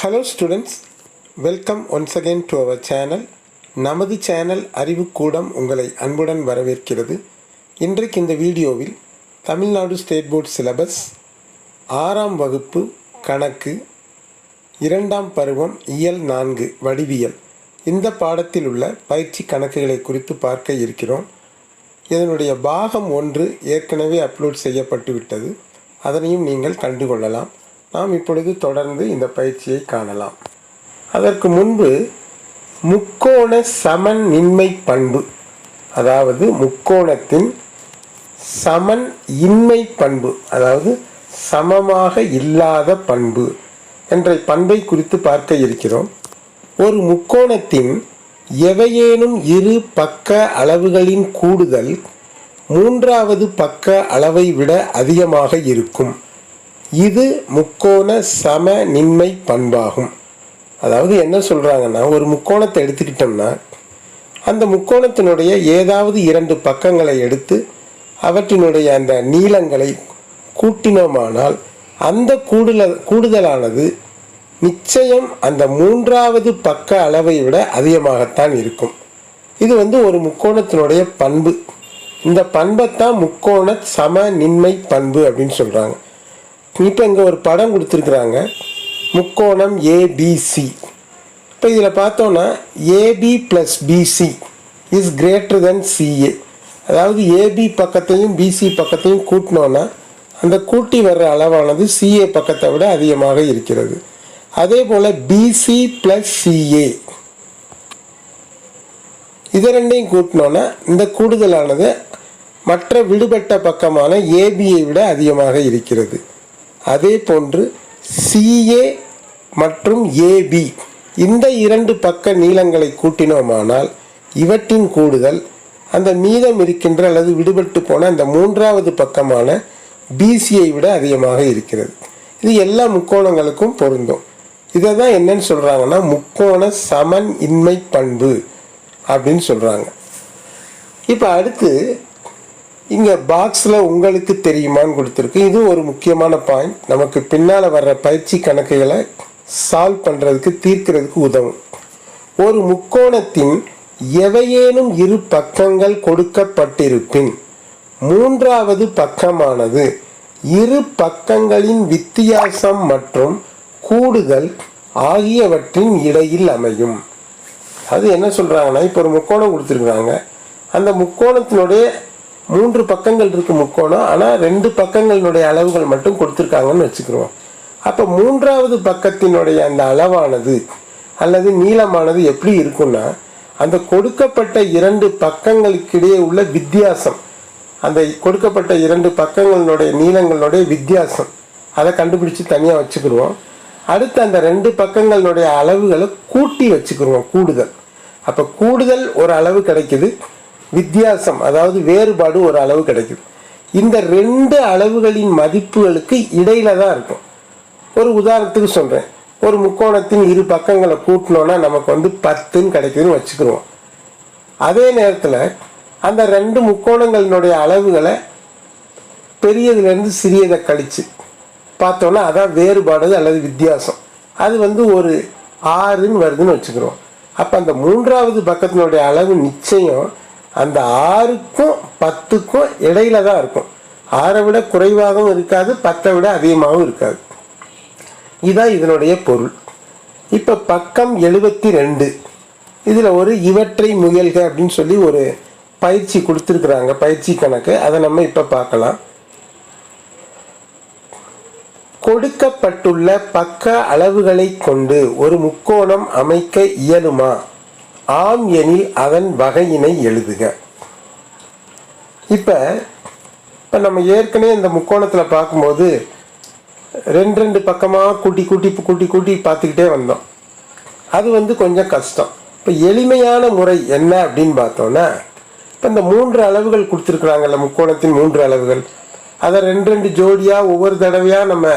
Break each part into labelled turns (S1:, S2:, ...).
S1: Hello students welcome once again to our channel நமது channel Arivukoodam உங்களை அன்புடன் வரவேற்கிறது. இன்றைக்கு இந்த வீடியோவில் தமிழ்நாடு ஸ்டேட் போர்ட் சிலபஸ் ஆறாம் வகுப்பு கணக்கு இரண்டாம் பருவம் இயல் நான்கு வடிவியல். இந்த பாடத்தில் உள்ள பயிற்சி கணக்குகளை குறித்து பார்க்க இருக்கிறோம். இதனுடைய பாகம் ஒன்று ஏற்கனவே அப்லோட் செய்யப்பட்டு விட்டது அதனையும் நீங்கள் கண்டுகொள்ளலாம். நாம் இப்பொழுது தொடர்ந்து இந்த பயிற்சியை காணலாம். அதற்கு முன்பு முக்கோண சமன்இன்மை பண்பு அதாவது முக்கோணத்தின் சமன் இன்மை பண்பு அதாவது சமமாக இல்லாத பண்பு என்ற பண்பை குறித்து பார்க்க இருக்கிறோம். ஒரு முக்கோணத்தின் எவையேனும் இரு பக்க அளவுகளின் கூடுதல் மூன்றாவது பக்க அளவை விட அதிகமாக இருக்கும். இது முக்கோண சமநின்மை பண்பாகும். அதாவது என்ன சொல்கிறாங்கன்னா ஒரு முக்கோணத்தை எடுத்துக்கிட்டோம்னா அந்த முக்கோணத்தினுடைய ஏதாவது இரண்டு பக்கங்களை எடுத்து அவற்றினுடைய அந்த நீளங்களை கூட்டினோமானால் அந்த கூடுதல் கூடுதலானது நிச்சயம் அந்த மூன்றாவது பக்க அளவை விட அதிகமாகத்தான் இருக்கும். இது வந்து ஒரு முக்கோணத்தினுடைய பண்பு. இந்த பண்பைத்தான் முக்கோண சமநின்மை பண்பு அப்படின்னு சொல்கிறாங்க இப்போ இங்கே ஒரு படம் கொடுத்துருக்குறாங்க. முக்கோணம் ஏபிசி இப்போ இதில் பார்த்தோன்னா AB plus BC is greater than CA அதாவது ஏபி பக்கத்தையும் பிசி பக்கத்தையும் கூட்டினோன்னா அந்த கூட்டி வர்ற அளவானது சிஏ பக்கத்தை விட அதிகமாக இருக்கிறது. அதே போல் பிசி ப்ளஸ் சிஏ இது ரெண்டையும் கூட்டினோன்னா இந்த கூடுதலானது மற்ற விடுபட்ட பக்கமான ஏபியை விட அதிகமாக இருக்கிறது. அதே போன்று சிஏ மற்றும் ஏபி இந்த இரண்டு பக்க நீளங்களை கூட்டினோமானால் இவற்றின் கூடுதல் அந்த மீதம் இருக்கின்ற அல்லது விடுபட்டு போன அந்த மூன்றாவது பக்கமான பிசியை விட அதிகமாக இருக்கிறது. இது எல்லா முக்கோணங்களுக்கும் பொருந்தும். இதை தான் என்னன்னு சொல்கிறாங்கன்னா முக்கோண சமன் இன்மை பண்பு அப்படின்னு சொல்கிறாங்க இப்போ அடுத்து இங்கே பாக்ஸில் உங்களுக்கு தெரியுமான்னு கொடுத்துருக்கு. இது ஒரு முக்கியமான பாயிண்ட் நமக்கு பின்னால் வர்ற பயிற்சி கணக்குகளை சால்வ் பண்ணுறதுக்கு தீர்க்கிறதுக்கு உதவும். ஒரு முக்கோணத்தின் எவையேனும் இரு பக்கங்கள் கொடுக்கப்பட்டிருப்பின் மூன்றாவது பக்கமானது இரு பக்கங்களின் வித்தியாசம் மற்றும் கூடுதல் ஆகியவற்றின் இடையில் அமையும். அது என்ன சொல்கிறாங்கன்னா இப்போ ஒரு முக்கோணம் கொடுத்துருக்குறாங்க. அந்த முக்கோணத்தினுடைய மூன்று பக்கங்கள் இருக்கு முக்கோணம். ஆனால் ரெண்டு பக்கங்களினுடைய அளவுகள் மட்டும் கொடுத்துருக்காங்கன்னு வச்சுக்கிறோம். அப்போ மூன்றாவது பக்கத்தினுடைய அந்த அளவானது அல்லது நீளமானது எப்படி இருக்குன்னா அந்த கொடுக்கப்பட்ட இரண்டு பக்கங்களுக்கிடையே உள்ள வித்தியாசம் அந்த கொடுக்கப்பட்ட இரண்டு பக்கங்களினுடைய நீளங்களுடைய வித்தியாசம் அதை கண்டுபிடிச்சு தனியாக வச்சுக்கிடுவோம். அடுத்து அந்த ரெண்டு பக்கங்களினுடைய அளவுகளை கூட்டி வச்சுக்கிடுவோம் கூடுதல். அப்போ கூடுதல் ஒரு அளவு கிடைக்குது. வித்தியாசம் அதாவது வேறுபாடு ஒரு அளவு கிடைக்குது இந்த ரெண்டு அளவுகளின் மதிப்புகளுக்கு இடையில தான் இருக்கும். ஒரு உதாரணத்துக்கு சொல்கிறேன் ஒரு முக்கோணத்தின் இரு பக்கங்களை கூட்டினோன்னா நமக்கு வந்து பத்துன்னு கிடைக்குதுன்னு வச்சுக்கிடுவோம் அதே நேரத்தில் அந்த ரெண்டு முக்கோணங்களினுடைய அளவுகளை பெரியதுலேருந்து சிறியதை கழிச்சு பார்த்தோன்னா அதான் வேறுபாடு அல்லது வித்தியாசம். அது வந்து ஒரு ஆறுன்னு வருதுன்னு வச்சுக்கிறோம் அப்போ அந்த மூன்றாவது பக்கத்தினுடைய அளவு நிச்சயம் அந்த ஆறுக்கும் பத்துக்கும் இடையில தான் இருக்கும். ஆறை விட குறைவாகவும் இருக்காது பத்தை விட அதிகமாகவும் இருக்காது. இதுதான் இதனுடைய பொருள். இப்போ பக்கம் எழுபத்தி ரெண்டு இதில் ஒரு இவற்றை முயல்க அப்படின்னு சொல்லி ஒரு பயிற்சி கொடுத்துருக்குறாங்க பயிற்சி கணக்கு. அதை நம்ம இப்போ பார்க்கலாம். கொடுக்கப்பட்டுள்ள பக்க அளவுகளை கொண்டு ஒரு முக்கோணம் அமைக்க இயலுமா? ஆம் எனில் அதன் வகையினை எழுதுக. இப்போ இப்போ நம்ம ஏற்கனவே இந்த முக்கோணத்தில் பார்க்கும்போது ரெண்டு ரெண்டு பக்கமாக கூட்டி கூட்டி கூட்டி கூட்டி பார்த்துக்கிட்டே வந்தோம். அது வந்து கொஞ்சம் கஷ்டம். இப்போ எளிமையான முறை என்ன அப்படின்னு பார்த்தோன்னா இப்போ இந்த மூன்று அளவுகள் கொடுத்துருக்குறாங்கல்ல முக்கோணத்தின் மூன்று அளவுகள். அதை ரெண்டு ரெண்டு ஜோடியாக ஒவ்வொரு தடவையாக நம்ம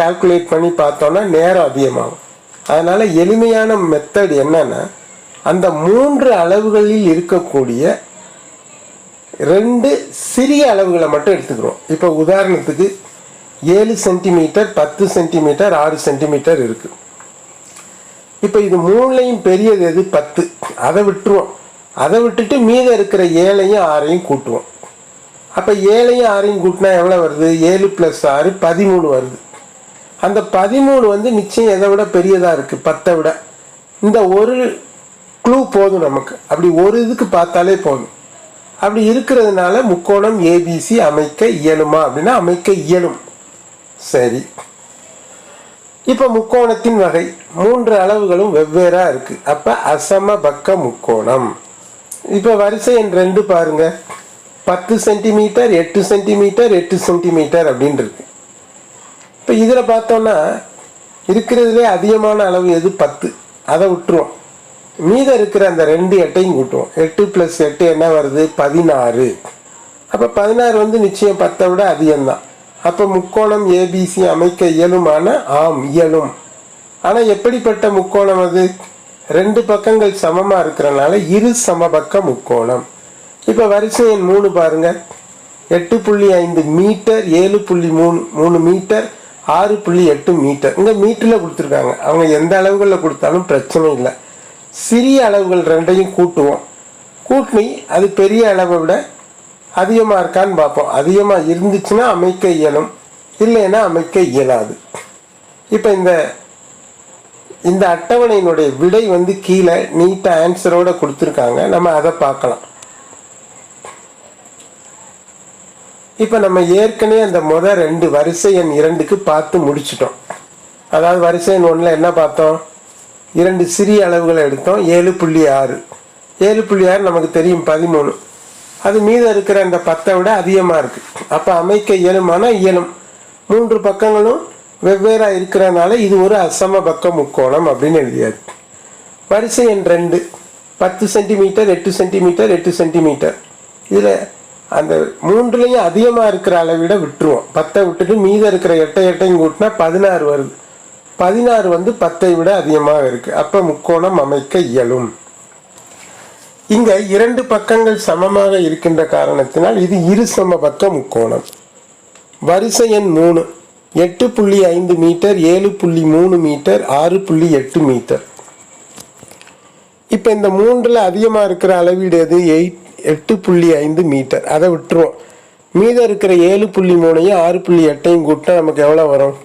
S1: கால்குலேட் பண்ணி பார்த்தோன்னா நேரம் அதிகமாகும். அதனால் எளிமையான மெத்தட் என்னன்னா அந்த மூன்று அளவுகளில் இருக்கக்கூடிய ரெண்டு சிறிய அளவுகளை மட்டும் எடுத்துக்கிறோம். இப்போ உதாரணத்துக்கு ஏழு சென்டிமீட்டர் பத்து சென்டிமீட்டர் ஆறு சென்டிமீட்டர் இருக்குது இப்போ இது மூணுலையும் பெரியது எது? பத்து. அதை விட்டுருவோம். அதை விட்டுட்டு மீதம் இருக்கிற ஏழையும் ஆறையும் கூட்டுவோம். அப்போ ஏழையும் ஆறையும் கூட்டினா எவ்வளோ வருது? ஏழு ப்ளஸ் ஆறு பதிமூணு வருது. அந்த பதிமூணு வந்து நிச்சயம் எதை விட பெரியதாக இருக்குது பத்தை விட. இந்த ஒரு க்ளூ போதும் நமக்கு. அப்படி ஒரு இதுக்கு பார்த்தாலே போதும். அப்படி இருக்கிறதுனால முக்கோணம் ஏபிசி அமைக்க இயலுமா? அப்படின்னா அமைக்க இயலும். சரி. இப்போ முக்கோணத்தின் வகை. மூன்று அளவுகளும் வெவ்வேறாக இருக்குது அப்போ அசம பக்க முக்கோணம். இப்போ வரிசை எண் ரெண்டு பாருங்க. பத்து சென்டிமீட்டர் எட்டு சென்டிமீட்டர் எட்டு சென்டிமீட்டர் அப்படின்னு இருக்கு. இப்போ இதில் பார்த்தோன்னா இருக்கிறதுலே அதிகமான அளவு எது? பத்து. அதை விட்டுருவோம். மீதம் இருக்கிற அந்த ரெண்டு எட்டையும் கூட்டுவோம். எட்டு ப்ளஸ் எட்டு என்ன வருது? பதினாறு. அப்போ பதினாறு வந்து நிச்சயம் பத்தை விட அதிகம்தான். அப்போ முக்கோணம் ஏபிசி அமைக்க இயலுமான ஆம் இயலும். ஆனால் எப்படிப்பட்ட முக்கோணம் அது? ரெண்டு பக்கங்கள் சமமாக இருக்கிறனால இரு சமபக்க முக்கோணம். இப்போ வரிசை எண் மூணு பாருங்க. எட்டு புள்ளி ஐந்து மீட்டர் ஏழு புள்ளி மூணு மூணு மீட்டர் ஆறு புள்ளி எட்டு மீட்டர். இங்கே மீட்டரில் கொடுத்துருக்காங்க. அவங்க எந்த அளவுகளில் கொடுத்தாலும் பிரச்சனை இல்லை. சிறிய அளவுகள் ரெண்டையும் கூட்டுவோம். கூட்டி அது பெரிய அளவை விட அதிகமாக இருக்கான்னு பார்ப்போம். அதிகமாக இருந்துச்சுன்னா அமைக்க இயலும். இல்லைன்னா அமைக்க இயலாது. இப்போ இந்த இந்த அட்டவணையினுடைய விடை வந்து கீழே நீட்டாக ஆன்சரோட கொடுத்துருக்காங்க. நம்ம அதை பார்க்கலாம். இப்போ நம்ம ஏற்கனவே அந்த முத ரெண்டு வரிசை எண் இரண்டுக்கு பார்த்து முடிச்சிட்டோம். அதாவது வரிசை எண் ஒன்றில் என்ன பார்த்தோம்? இரண்டு சிறிய அளவுகளை எடுத்தோம். ஏழு புள்ளி ஆறு. ஏழு புள்ளி ஆறு நமக்கு தெரியும் பதிமூணு. அது மீதம் இருக்கிற அந்த பத்தை விட அதிகமாக இருக்குது அப்போ அமைக்க இயலுமான இயலும். மூன்று பக்கங்களும் வெவ்வேறாக இருக்கிறனால இது ஒரு அசம பக்க முக்கோணம் அப்படின்னு எழுதியாது. வரிசை எண் ரெண்டு. பத்து சென்டிமீட்டர் எட்டு சென்டிமீட்டர் எட்டு சென்டிமீட்டர். இதில் அந்த மூன்றுலையும் அதிகமாக இருக்கிற அளவிட விட்டுருவோம். பத்தை விட்டுட்டு மீதம் இருக்கிற எட்டை எட்டையும் கூட்டினா பதினாறு வருது. பதினாறு வந்து பத்தை விட அதிகமாக இருக்குது அப்போ முக்கோணம் அமைக்க இயலும். இங்கே இரண்டு பக்கங்கள் சமமாக இருக்கின்ற காரணத்தினால் இது இரு சமபக்க முக்கோணம். வரிசை எண் மூணு. எட்டு புள்ளி ஐந்து மீட்டர் ஏழு புள்ளி மூணு மீட்டர் ஆறு புள்ளி எட்டு மீட்டர். இப்போ இந்த மூன்றில் அதிகமாக இருக்கிற அளவீடு எது? எயிட் எட்டு புள்ளி ஐந்து மீட்டர். அதை விட்டுருவோம். மீதம் இருக்கிற ஏழு புள்ளி மூணையும் ஆறு புள்ளி எட்டையும் கூட்டினா நமக்கு எவ்வளோ வரும்?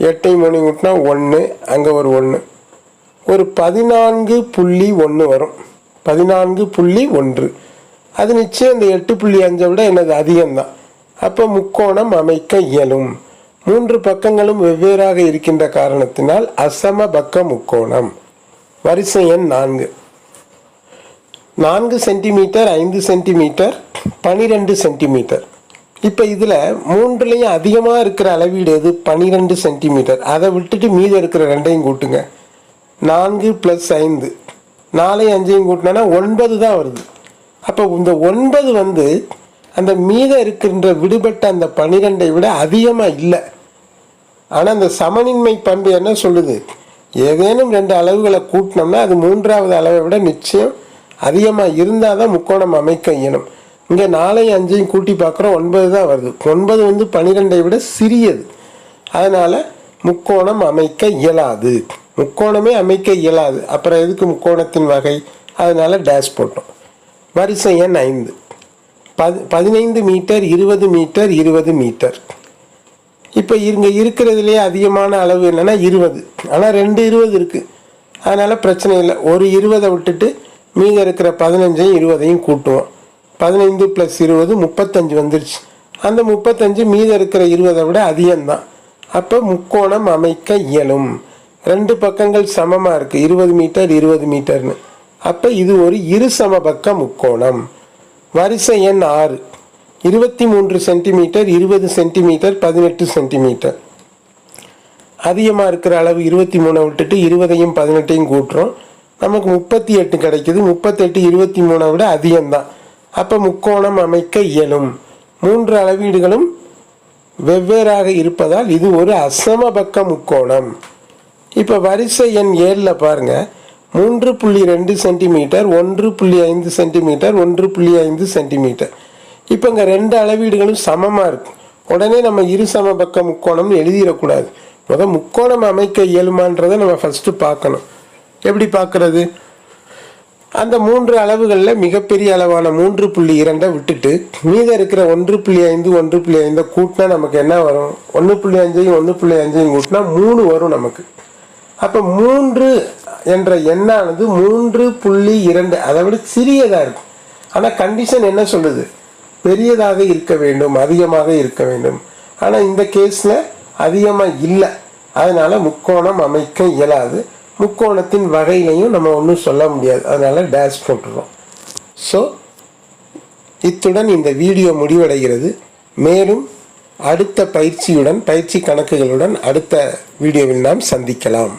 S1: எட்டை மணி கூட்டினா ஒன்று அங்கே ஒரு ஒன்று ஒரு பதினான்கு புள்ளி ஒன்று வரும். பதினான்கு புள்ளி ஒன்று. அது நிச்சயம் இந்த எட்டு புள்ளி அஞ்சை விட எனது அதிகம்தான். அப்போ முக்கோணம் அமைக்க இயலும். மூன்று பக்கங்களும் வெவ்வேறாக இருக்கின்ற காரணத்தினால் அசம பக்க முக்கோணம். வரிசை எண் நான்கு. நான்கு சென்டிமீட்டர் ஐந்து சென்டிமீட்டர் பனிரெண்டு சென்டிமீட்டர். இப்போ இதில் மூன்றுலேயும் அதிகமாக இருக்கிற அளவீடு எது? பனிரெண்டு சென்டிமீட்டர். அதை விட்டுட்டு மீதம் இருக்கிற ரெண்டையும் கூட்டுங்க. நான்கு ப்ளஸ் ஐந்து. நாலையும் அஞ்சையும் கூட்டினோன்னா ஒன்பது தான் வருது. அப்போ இந்த ஒன்பது வந்து அந்த மீதம் இருக்கின்ற விடுபட்ட அந்த பனிரெண்டை விட அதிகமாக இல்லை. ஆனால் அந்த சமனின்மை பண்பு என்ன சொல்லுது? ஏதேனும் ரெண்டு அளவுகளை கூட்டினோம்னா அது மூன்றாவது அளவை விட நிச்சயம் அதிகமாக இருந்தால் தான் முக்கோணம் அமைக்க இயலும். இங்கே நாலையும் அஞ்சையும் கூட்டி பார்க்குறோம். ஒன்பது தான் வருது. ஒன்பது வந்து பனிரெண்டை விட சிறியது. அதனால் முக்கோணம் அமைக்க இயலாது. முக்கோணமே அமைக்க இயலாது. அப்புறம் எதுக்கு முக்கோணத்தின் வகை? அதனால் டேஷ் போட்டோம். வரிசை எண் ஐந்து. பதி பதினைந்து மீட்டர் இருபது மீட்டர் இருபது மீட்டர். இப்போ இங்கே இருக்கிறதுலேயே அதிகமான அளவு என்னன்னா இருபது. ஆனால் ரெண்டு இருபது இருக்குது அதனால் பிரச்சனை இல்லை. ஒரு இருபதை விட்டுட்டு மீதம் இருக்கிற பதினஞ்சையும் இருபதையும் கூட்டுவோம். பதினைந்து ப்ளஸ் இருபது முப்பத்தஞ்சு வந்துருச்சு. அந்த முப்பத்தஞ்சு மீதம் இருக்கிற இருபதை விட அதிகம்தான். அப்போ முக்கோணம் அமைக்க இயலும். ரெண்டு பக்கங்கள் சமமாக இருக்குது இருபது மீட்டர் இருபது மீட்டர்னு. அப்போ இது ஒரு இரு சமபக்க முக்கோணம். வரிசை எண் ஆறு. இருபத்தி மூன்று சென்டிமீட்டர் இருபது சென்டிமீட்டர் பதினெட்டு சென்டிமீட்டர். அதிகமாக இருக்கிற அளவு இருபத்தி மூணை விட்டுட்டு இருபதையும் பதினெட்டையும் கூட்டுறோம். நமக்கு முப்பத்தி எட்டு கிடைக்கிது. முப்பத்தெட்டு இருபத்தி மூணை விட அதிகம்தான். அப்போ முக்கோணம் அமைக்க இயலும். மூன்று அளவீடுகளும் வெவ்வேறாக இருப்பதால் இது ஒரு அசமபக்க முக்கோணம். இப்போ வரிசை எண் ஏழில் பாருங்க. மூன்று புள்ளி ரெண்டு சென்டிமீட்டர் ஒன்று புள்ளி ஐந்து சென்டிமீட்டர் ஒன்று புள்ளி ஐந்து சென்டிமீட்டர். இப்போ இங்கே ரெண்டு அளவீடுகளும் சமமாக இருக்கு. உடனே நம்ம இரு சமபக்க முக்கோணம்னு எழுதிடக்கூடாது. முதல் முக்கோணம் அமைக்க இயலுமான்றதை நம்ம ஃபஸ்ட்டு பார்க்கணும். எப்படி பார்க்கறது? அந்த மூன்று அளவுகளில் மிகப்பெரிய அளவான மூன்று புள்ளி இரண்டை விட்டுட்டு மீதம் இருக்கிற ஒன்று புள்ளி ஐந்து ஒன்று புள்ளி ஐந்தை கூட்டினா நமக்கு என்ன வரும்? ஒன்று புள்ளி அஞ்சையும் ஒன்று புள்ளி அஞ்சையும் கூட்டினா மூணு வரும் நமக்கு. அப்போ மூன்று என்ற எண்ணானது மூன்று புள்ளி இரண்டு அதை விட சிறியதாக இருக்கும். ஆனால் கண்டிஷன் என்ன சொல்லுது? பெரியதாக இருக்க வேண்டும் அதிகமாக இருக்க வேண்டும். ஆனால் இந்த கேஸில் அதிகமாக இல்லை. அதனால் முக்கோணம் அமைக்க இயலாது. முக்கோணத்தின் வகையிலையும் நம்ம ஒன்றும் சொல்ல முடியாது. அதனால் டேஷ் போட்டுருவோம் ஸோ இத்துடன் இந்த வீடியோ முடிவடைகிறது. மேலும் அடுத்த பயிற்சியுடன் பயிற்சி கணக்குகளுடன் அடுத்த வீடியோவில் நாம் சந்திக்கலாம்.